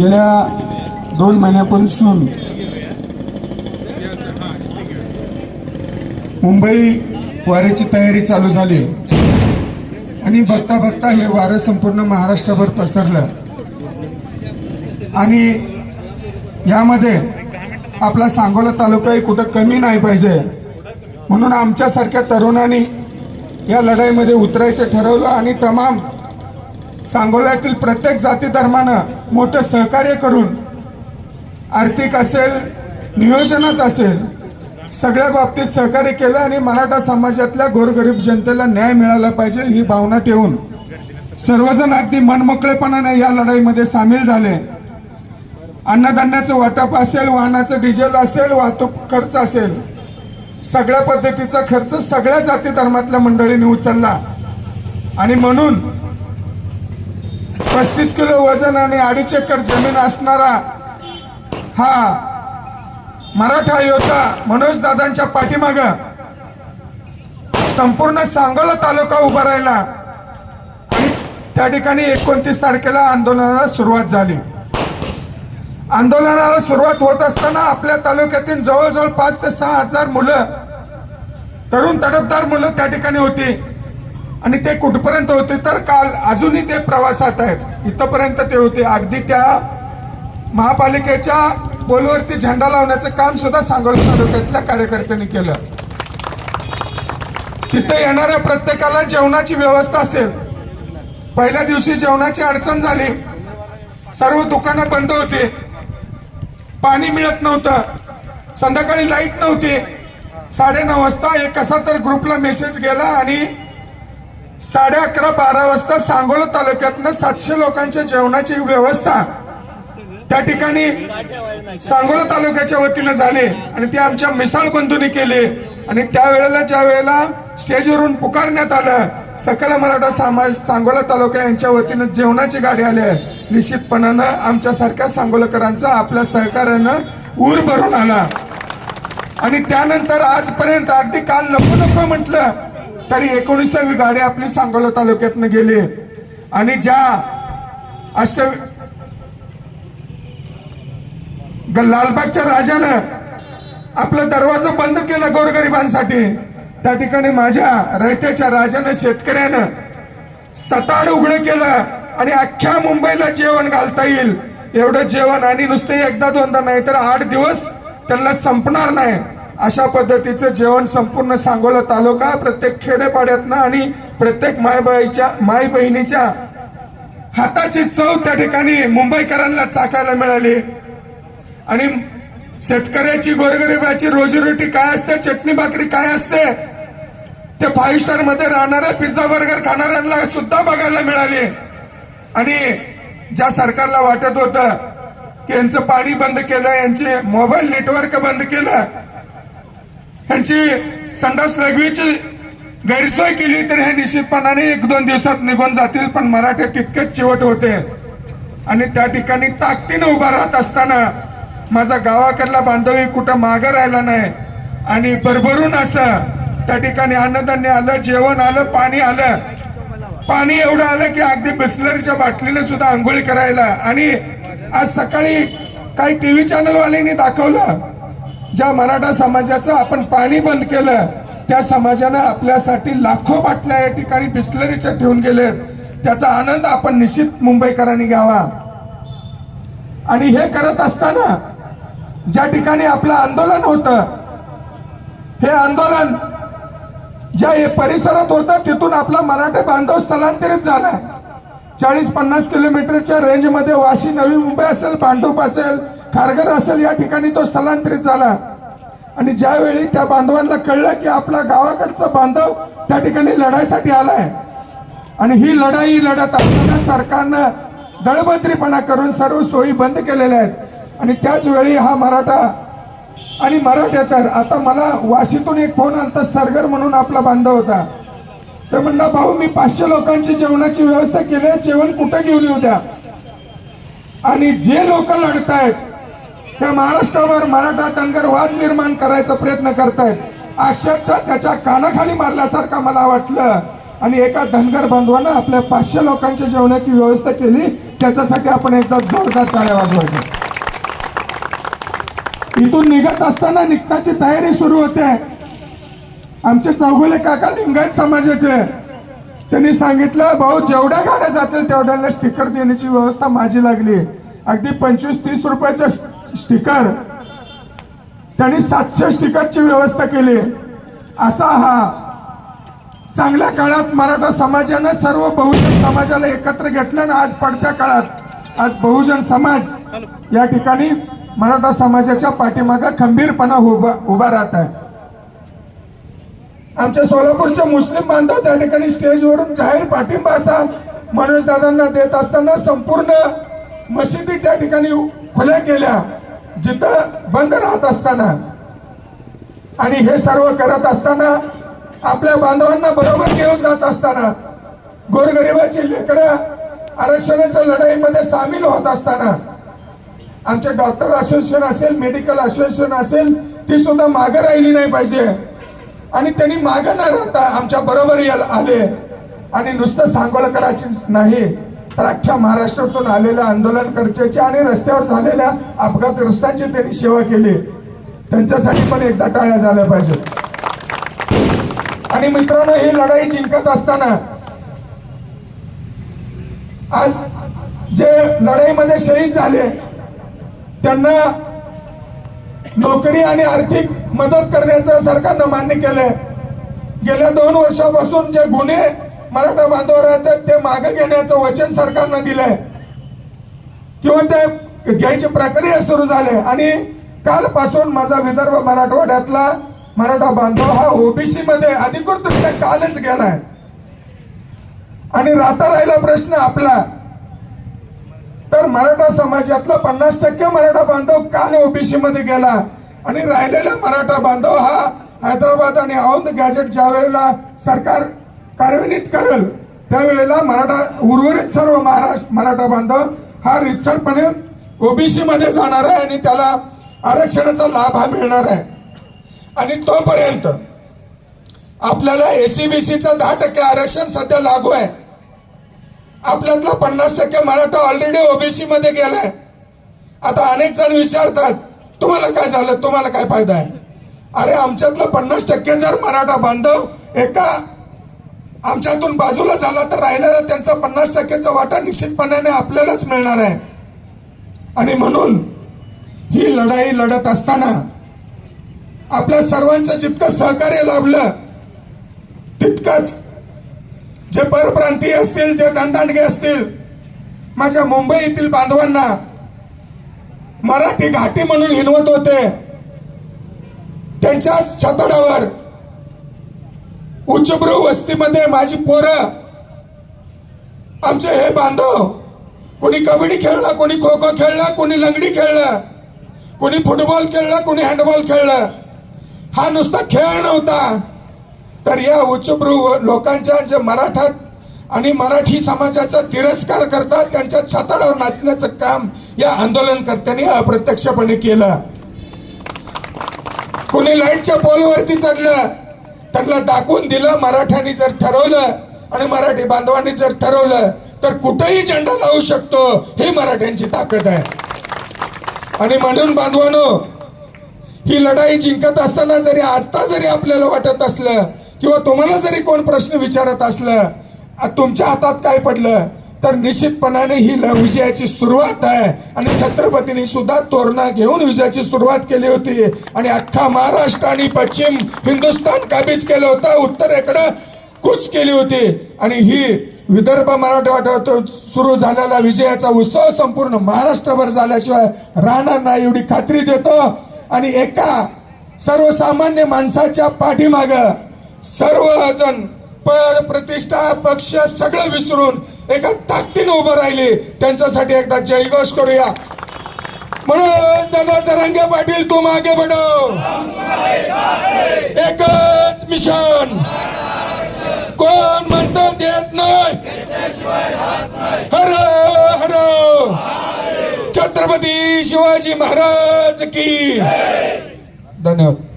गेल्या दोन महिन्यापासून मुंबई वाऱ्याची तयारी चालू झाली. आणि बघता बघता हे वारं संपूर्ण महाराष्ट्रभर पसरलं. आणि यामध्ये आपला सांगोला तालुकाही कुठं कमी नाही पाहिजे. म्हणून आमच्यासारख्या तरुणांनी या लढाईमध्ये उतरायचं ठरवलं आणि तमाम सांगोल्यातील प्रत्येक जाती धर्मानं मोठं सहकार्य करून आर्थिक असेल नियोजनात असेल सगळ्या बाबतीत सहकार्य केलं आणि मराठा समाजातल्या गोरगरीब जनतेला न्याय मिळाला पाहिजे ही भावना ठेवून सर्वजण अगदी मनमोकळेपणाने या लढाईमध्ये सामील झाले. अन्नधान्याचं वाटप असेल वाहनाचं डिझेल असेल वाहतूक खर्च असेल सगळ्या पद्धतीचा खर्च सगळ्या जाती धर्मातल्या मंडळींनी उचलला. आणि म्हणून पस्तीस किलो वजन आणि अडीच एकर जमीन असणारा हा मराठा योद्धा मनोज दादांच्या पाठीमाग संपूर्ण सांगोला तालुका उभा राहिला. आणि त्या ठिकाणी एकोणतीस तारखेला आंदोलनाला सुरुवात झाली. आंदोलनाला सुरुवात होत असताना आपल्या तालुक्यातील जवळजवळ पाच ते सहा हजार मुलं तरुण तडफदार मुलं त्या ठिकाणी होती. आणि ते कुठपर्यंत होते? तर काल अजूनही ते प्रवासात आहेत. इथपर्यंत ते होते. अगदी त्या महापालिकेच्या पोलवरती झेंडा लावण्याचं काम सुद्धा सांगोला तालुक्यातल्या कार्यकर्त्यांनी केलं. तिथे येणाऱ्या प्रत्येकाला जेवणाची व्यवस्था असेल. पहिल्या दिवशी जेवणाची अडचण झाली. सर्व दुकानं बंद होती. पाणी मिळत नव्हतं. संध्याकाळी लाइट नव्हती. साडेनऊ वाजता एक कसा तर ग्रुपला मेसेज गेला आणि साडे अकरा बारा वाजता सांगोला तालुक्यातनं सातशे लोकांच्या जेवणाची व्यवस्था त्या ठिकाणी सांगोला तालुक्याच्या वतीनं झाले आणि ते आमच्या मिसाळ बंधूंनी केले. आणि त्यावेळेला ज्या वेळेला स्टेजवरून पुकारण्यात आलं सकल मराठा समाज सांगोला तालुका यांच्या वतीनं जेवणाची गाडी आली आहे. निश्चितपणानं आमच्यासारख्या सांगोलकरांचा आपल्या सहकार्यानं ऊर भरून आला. आणि त्यानंतर आजपर्यंत अगदी काल नको नको म्हटलं तरी एकोणीसावी गाडी आपली सांगोला तालुक्यातनं गेली. आणि ज्या अष्ट ग- लालबागच्या राजानं आपला दरवाजा बंद केला गोरगरिबांसाठी. त्या ठिकाणी माझ्या रयत्याच्या राजानं शेतकऱ्यानं सताड उघडं केलं आणि अख्ख्या मुंबईला जेवण घालता येईल. एवढं जेवण आणि नुसते एकदा दोनदा नाही तर आठ दिवस त्यांना संपणार नाही. अशा पद्धतीचं जेवण संपूर्ण सांगोला तालुका प्रत्येक खेडेपाड्यातनं आणि प्रत्येक मायबाईच्या माय बहिणीच्या हाताची चव त्या ठिकाणी मुंबईकरांना चाकायला मिळाली. आणि शेतकऱ्याची गोरगरिबाची रोजीरोटी काय असते चटणी भाकरी काय असते ते फाईव्ह स्टारमध्ये राहणाऱ्या पिझ्झा बर्गर खाणाऱ्यांना सुद्धा बघायला मिळाली. आणि ज्या सरकारला वाटत होतं की यांचं पाणी बंद केलं यांचे मोबाईल नेटवर्क बंद केलं यांची संडास लघवीची गैरसोय केली तर हे निश्चितपणाने एक दोन दिवसात निघून जातील पण मराठे तितकेच चिवट होते. आणि त्या ठिकाणी ताकदीनं उभा राहत असताना माझा गावाकडला बांधवी कुठं मागं राहिला नाही. आणि भरभरून असं त्या ठिकाणी अन्नधान्य आलं जेवण आलं पाणी आलं. पाणी एवढं आलं की अगदी बिस्लरीच्या बाटलीने सुद्धा आंघोळी करायला. आणि आज सकाळी काही टीव्ही चॅनलवाल्यांनी दाखवलं. ज्या मराठा समाजाचं आपण पाणी बंद केलं त्या समाजानं आपल्यासाठी लाखो बाटल्या या ठिकाणी बिस्लरीच्या ठेवून गेलेत. त्याचा आनंद आपण निश्चित मुंबईकरांनी घ्यावा. आणि हे करत असताना ज्या ठिकाणी आपलं आंदोलन होतं हे आंदोलन ज्या हे परिसरात होतं तिथून आपला मराठा बांधव स्थलांतरित झाला. चाळीस पन्नास किलोमीटरच्या रेंजमध्ये वाशी नवी मुंबई असेल भांडूप असेल खारघर असेल या ठिकाणी तो स्थलांतरित झाला. आणि ज्यावेळी त्या बांधवांना कळलं की आपला गावाकडचा बांधव त्या ठिकाणी लढाईसाठी आलाय. आणि ही लढाई लढत असताना सरकारनं दळबद्रीपणा करून सर्व सोयी बंद केलेल्या आहेत. आणि त्याच वेळी हा मराठा आणि मराठ्यातर आता मला वाशीतून एक फोन आलता सरगर म्हणून आपला बांधव होता. तर म्हणला भाऊ मी पाचशे लोकांची जेवणाची व्यवस्था केली आहे जेवण कुठे घेऊन येऊ द्या? आणि जे लोक लढतायत त्या महाराष्ट्रावर मराठा धनगर वाद निर्माण करायचा प्रयत्न करतायत. अक्षरशः त्याच्या कानाखाली मारल्यासारखं मला वाटलं. आणि एका धनगर बांधवानं आपल्या पाचशे लोकांच्या जेवणाची व्यवस्था केली. त्याच्यासाठी आपण एकदा जोरदार टाळ्या वाजवायच्या. इथून निघत असताना निघताची तयारी सुरू होते. आमचे चौगुले काका लिंगायत समाजाचे. त्यांनी सांगितलं भाऊ जेवढ्या गाड्या जातील तेवढ्याला स्टिकर देण्याची व्यवस्था माझी लागली. अगदी पंचवीस तीस रुपयाचं स्टिकर. त्यांनी सातशे स्टिकरची व्यवस्था केली. असा हा चांगल्या काळात मराठा समाजानं सर्व बहुजन समाजाला एकत्र घेतलं आज पडत्या काळात आज बहुजन समाज या ठिकाणी मराठा समाजाच्या पाठीमागा खंबीरपणा उभा उभा राहत आहे. आमच्या सोलापूरचे मुस्लिम बांधव त्या ठिकाणी स्टेजवरून जाहीर पाठिंबा असा मनोज दादांना देत असताना संपूर्ण मशिदी त्या ठिकाणी खुल्या केल्या. जिथं बंद राहत असताना आणि हे सर्व करत असताना आपल्या बांधवांना बरोबर घेऊन जात असताना गोरगरिबाची लेकरं आरक्षणाच्या लढाईमध्ये सामील होत असताना आमचे डॉक्टर असोसिएशन असेल मेडिकल असोसिएशन असेल ती सुद्धा मागे राहिली नाही पाहिजे. आणि त्यांनी मागे न राहता आमच्या बरोबर आले. आणि नुसतं सांगोलकराची नाही. तर अख्ख्या महाराष्ट्रातून आलेल्या आंदोलनकर्त्याची आणि रस्त्यावर झालेल्या अपघातग्रस्तांची त्यांनी सेवा केली. त्यांच्यासाठी पण एकदा टाळ्या झाल्या पाहिजेत. आणि मित्रांनो ही लढाई जिंकत असताना आज जे लढाईमध्ये शहीद झाले त्यांना नोकरी आणि आर्थिक मदत करण्याचं सरकारनं मान्य केलंय. गेल्या दोन वर्षापासून जे गुन्हे मराठा बांधवांचं ते मागे घेण्याचं वचन सरकारनं दिलंय. किंवा ते घ्यायची प्रक्रिया सुरू झाली. आणि कालपासून माझा विदर्भ मराठवाड्यातला मराठा बांधव हा ओबीसी मध्ये अधिकृतरित्या कालच गेलाय. आणि राहता राहिला प्रश्न आपला. तर मराठा समाजातला पन्नास टक्के मराठा बांधव काल ओबीसी मध्ये गेला. आणि राहिलेला मराठा बांधव हा हैदराबाद आणि औंध गॅजेट ज्या वेळेला सरकार कार्यान्वित करेल. त्यावेळेला मराठा उर्वरित सर्व महाराष्ट्र मराठा बांधव हा रितसरपणे ओबीसी मध्ये जाणार आहे आणि त्याला आरक्षणाचा लाभ हा मिळणार आहे. आणि तोपर्यंत आपल्याला एसीबीसीचं दहा टक्के आरक्षण सध्या लागू आहे. आपल्यातला पन्नास टक्के मराठा ऑलरेडी ओबीसी मध्ये गेलाय. आता अनेक जण विचारतात तुम्हाला काय झालं? तुम्हाला काय फायदा आहे? अरे आमच्यातलं पन्नास टक्के जर मराठा बांधव एका आमच्यातून बाजूला झाला तर राहिलेला त्यांचा पन्नास टक्क्याचा वाटा निश्चितपणाने आपल्यालाच मिळणार आहे. आणि म्हणून ही लढाई लढत असताना आपल्या सर्वांचं जितकं सहकार्य लाभलं तितकंच जे परप्रांतीय असतील जे दंदांडगे असतील माझ्या मुंबई येथील बांधवांना मराठी घाटी म्हणून हिनवत होते. त्यांच्याच छतडावर उच्चभ्रू वस्तीमध्ये माझी पोरं. आमचे हे बांधव कोणी कबड्डी खेळला कोणी खो खो खेळला कोणी लंगडी खेळलं कोणी फुटबॉल खेळला कोणी हँडबॉल खेळलं. हा नुसता खेळ नव्हता. तर या उच्चभ्रू लोकांच्या जे मराठात आणि मराठी समाजाचा तिरस्कार करतात त्यांच्या छताडावर नाचण्याचं काम या आंदोलनकर्त्यांनी अप्रत्यक्षपणे केलं. कोणी लाईटच्या पोलवरती चढलं त्यांना दाखवून दिलं मराठ्यांनी जर ठरवलं आणि मराठी बांधवांनी जर ठरवलं तर कुठेही झेंडा लावू शकतो ही मराठ्यांची ताकद आहे. आणि म्हणून बांधवानो ही लढाई जिंकत असताना जरी आता जरी आपल्याला वाटत असलं किंवा तुम्हाला जरी कोण प्रश्न विचारत असलं तुमच्या हातात काय पडलं तर निश्चितपणाने ही ल- विजयाची सुरुवात आहे. आणि छत्रपतींनी सुद्धा तोरणा घेऊन विजयाची सुरुवात केली होती. आणि अख्खा महाराष्ट्र आणि पश्चिम हिंदुस्थान काबीज केलं होतं. उत्तरेकडं कूच केली होती. आणि ही विदर्भ मराठवाड्यात सुरू झालेला विजयाचा उत्सव संपूर्ण महाराष्ट्रभर झाल्याशिवाय राहणार नाही एवढी खात्री देतो. आणि एका सर्वसामान्य माणसाच्या पाठीमाग सर्वजण पद प्रतिष्ठा पक्ष सगळं विसरून एका ताकदीनं उभं राहिले. त्यांच्यासाठी एकदा जयघोष करूया. म्हणून दादा जरांगे पाटील तू मागे बडो एकच मिशन. कोण म्हणतं देत नाही? हर हर. छत्रपती शिवाजी महाराज की. धन्यवाद.